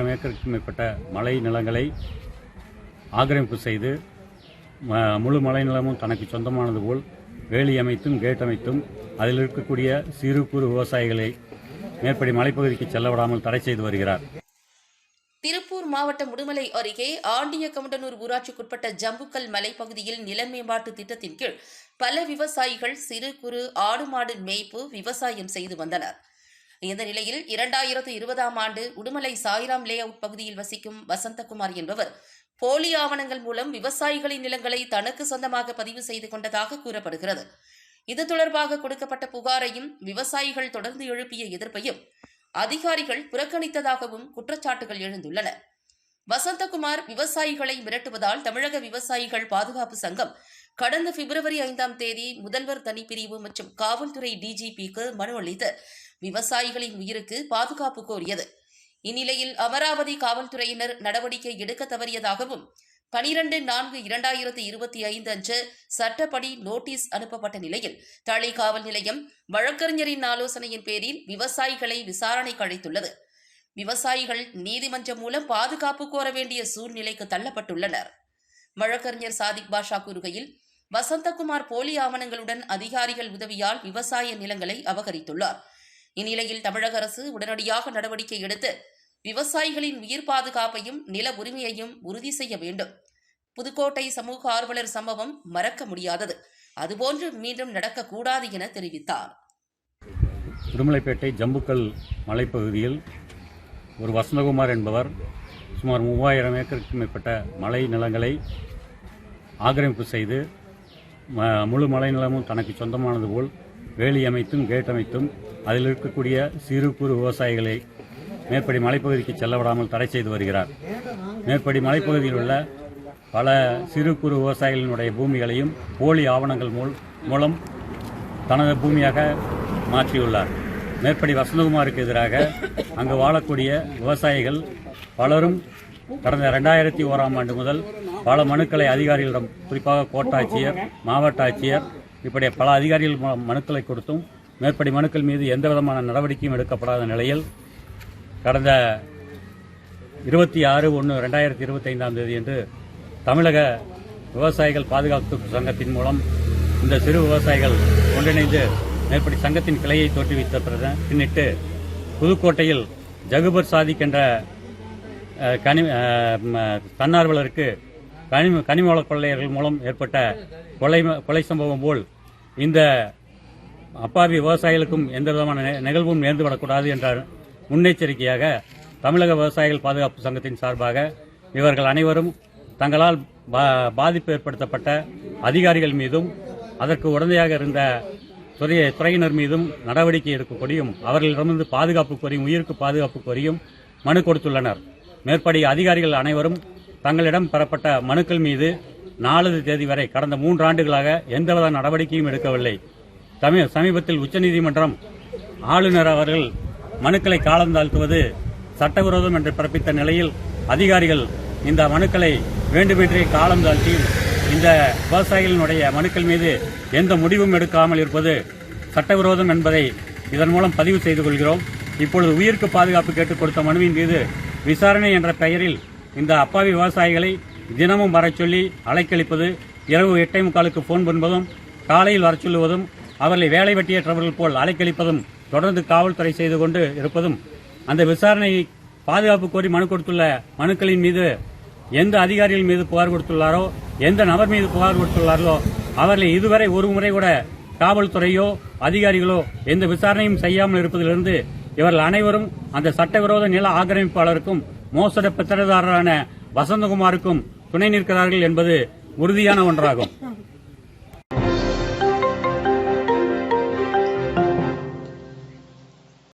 ஏக்கருக்கு மேற்பட்ட மலை நிலங்களை ஆக்கிரமிப்பு செய்து முழு மலை நிலமும் தனக்கு சொந்தமானது போல் வேலி அமைத்தும் கேட் அமைத்தும் அதில் இருக்கக்கூடிய சிறு குறு விவசாயிகளை மேற்படி மலைப்பகுதிக்கு செல்ல விடாமல் தடை செய்து வருகிறார். திருப்பூர் மாவட்டம் முடுமலை அருகே ஆண்டிய கமண்டனூர் ஊராட்சிக்குட்பட்ட ஜம்புக்கல் மலைப்பகுதியில் நில மேம்பாட்டு திட்டத்தின் கீழ் பல விவசாயிகள் சிறு குறு ஆடு மாடு மேய்ப்பு விவசாயம் செய்து வந்தனர். இந்த நிலையில் இரண்டாயிரத்து இருபதாம் ஆண்டு உடுமலை சாய்ராம் லே அவுட் பகுதியில் வசிக்கும் வசந்தகுமார் என்பவர் போலி ஆவணங்கள் மூலம் விவசாயிகளின் நிலங்களை தனக்கு சொந்தமாக பதிவு செய்து கொண்டதாக கூறப்படுகிறது. இது தொடர்பாக கொடுக்கப்பட்ட புகாரையும் விவசாயிகள் தொடர்ந்து எழுப்பிய எதிர்ப்பையும் அதிகாரிகள் புறக்கணித்ததாகவும் குற்றச்சாட்டுகள் எழுந்துள்ளன. வசந்தகுமார் விவசாயிகளை மிரட்டுவதால் தமிழக விவசாயிகள் பாதுகாப்பு சங்கம் கடந்த பிப்ரவரி ஐந்தாம் தேதி முதல்வர் தனிப்பிரிவு மற்றும் காவல்துறை டிஜிபிக்கு மனு அளித்து விவசாயிகளின் உயிருக்கு பாதுகாப்பு கோரியது. இந்நிலையில் அமராவதி காவல்துறையினர் நடவடிக்கை எடுக்க தவறியதாகவும் பனிரெண்டு நான்கு இரண்டாயிரத்து இருபத்தி ஐந்து அன்று சட்டப்படி நோட்டீஸ் அனுப்பப்பட்ட நிலையில் தளி காவல் நிலையம் வழக்கறிஞரின் ஆலோசனையின் பேரில் விவசாயிகளை விசாரணைக்கு அழைத்துள்ளது. விவசாயிகள் நீதிமன்றம் மூலம் பாதுகாப்பு கோர வேண்டிய சூழ்நிலைக்கு தள்ளப்பட்டுள்ளனர். வழக்கறிஞர் சாதிக் பாஷா கூறுகையில் வசந்தகுமார் போலி ஆவணங்களுடன் அதிகாரிகள் உதவியால் விவசாய நிலங்களை அபகரித்துள்ளார். இந்நிலையில் தமிழக அரசு உடனடியாக நடவடிக்கை எடுத்து விவசாயிகளின் உயிர் பாதுகாப்பையும் நில உரிமையையும் உறுதி செய்ய வேண்டும். புதுக்கோட்டை சமூக ஆர்வலர் சம்பவம் மறக்க முடியாதது. அதுபோன்று மீண்டும் நடக்கக்கூடாது என தெரிவித்தார். உடுமலைப்பேட்டை ஜம்புக்கல் மலைப்பகுதியில் ஒரு வசந்தகுமார் என்பவர் சுமார் மூவாயிரம் ஏக்கருக்கு மேற்பட்ட மலை நிலங்களை ஆக்கிரமிப்பு செய்து முழு மலை நிலமும் தனக்கு சொந்தமானது போல் வேலி அமைத்தும் கேட் அமைத்தும் அதில் இருக்கக்கூடிய சிறு குறு விவசாயிகளை மேற்படி மலைப்பகுதிக்கு செல்ல விடாமல் தடை செய்து வருகிறார். மேற்படி மலைப்பகுதியில் உள்ள பல சிறு குறு விவசாயிகளினுடைய பூமிகளையும் போலி ஆவணங்கள் மூலம் தனது பூமியாக மாற்றியுள்ளார். மேற்படி வசந்தகுமாருக்கு எதிராக அங்கு வாழக்கூடிய விவசாயிகள் பலரும் கடந்த ரெண்டாயிரத்தி ஓராம் ஆண்டு முதல் பல மனுக்களை அதிகாரிகளிடம் குறிப்பாக கோட்டாட்சியர் மாவட்ட ஆட்சியர் இப்படி பல அதிகாரிகள் மூலம் மனுக்களை கொடுத்தும் மேற்படி மனுக்கள் மீது எந்த விதமான நடவடிக்கையும் எடுக்கப்படாத நிலையில் கடந்த இருபத்தி ஆறு ஒன்று ரெண்டாயிரத்தி இருபத்தைந்தாம் தேதி என்று தமிழக விவசாயிகள் பாதுகாப்பு சங்கத்தின் மூலம் இந்த சிறு விவசாயிகள் ஒன்றிணைந்து மேற்படி சங்கத்தின் கிளையை தோற்றுவித்த பின்னிட்டு புதுக்கோட்டையில் ஜகுபர் சாதிக் என்ற கனி தன்னார்வலருக்கு கனிம கனிம வள கொள்ளையர்கள் மூலம் ஏற்பட்ட கொலை கொலை சம்பவம் போல் இந்த அப்பாவி விவசாயிகளுக்கும் எந்த விதமான நெ- நிகழ்வும் நேர்ந்து விடக்கூடாது என்ற முன்னெச்சரிக்கையாக தமிழக விவசாயிகள் பாதுகாப்பு சங்கத்தின் சார்பாக இவர்கள் அனைவரும் தங்களால் பா- பாதிப்பு ஏற்படுத்தப்பட்ட அதிகாரிகள் மீதும் அதற்கு உடந்தையாக இருந்த துறை துறையினர் மீதும் நடவடிக்கை எடுக்க கோரியும் அவர்களிடமிருந்து பாதுகாப்பு கோரியும் உயிருக்கு பாதுகாப்பு கோரியும் மனு கொடுத்துள்ளனர். மேற்படி அதிகாரிகள் அனைவரும் தங்களிடம் பெறப்பட்ட மனுக்கள் மீது நாலு தேதி வரை கடந்த மூன்று ஆண்டுகளாக எந்தவித நடவடிக்கையும் எடுக்கவில்லை. தமிழ் சமீபத்தில் உச்சநீதிமன்றம் ஆளுநர் அவர்கள் மனுக்களை காலம் தாழ்த்துவது சட்டவிரோதம் என்று பிறப்பித்த நிலையில் அதிகாரிகள் இந்த மனுக்களை வேண்டுமென்றே காலம் தாழ்த்தியும் இந்த விவசாயிகளினுடைய மனுக்கள் மீது எந்த முடிவும் எடுக்காமல் இருப்பது சட்டவிரோதம் என்பதை இதன் மூலம் பதிவு செய்து கொள்கிறோம். இப்பொழுது உயிருக்கு பாதுகாப்பு கேட்டுக் கொடுத்த மனுவின் மீது விசாரணை என்ற பெயரில் இந்த அப்பாவி விவசாயிகளை தினமும் வரச் சொல்லி அலைக்கழிப்பது இரவு எட்டே முக்காலுக்கு ஃபோன் பண்ணுவதும் காலையில் வரச் சொல்லுவதும் அவர்களை வேலை வெட்டியற்றவர்கள் போல் அலைக்கழிப்பதும் தொடர்ந்து காவல்துறை செய்து கொண்டு இருப்பதும் அந்த விசாரணை பாதுகாப்பு கோரி மனு கொடுத்துள்ள மனுக்களின் மீது எந்த அதிகாரிகள் மீது புகார் கொடுத்துள்ளாரோ எந்த நபர் மீது புகார் கொடுத்துள்ளாரோ அவர்களை இதுவரை ஒரு முறை கூட காவல்துறையோ அதிகாரிகளோ எந்த விசாரணையும் செய்யாமல் இருப்பதிலிருந்து இவர்கள் அனைவரும் அந்த சட்டவிரோத நில ஆக்கிரமிப்பாளருக்கும் மோசட பத்திரதாரரான வசந்தகுமாருக்கும் துணை நிற்கிறார்கள் என்பது உறுதியான ஒன்றாகும்.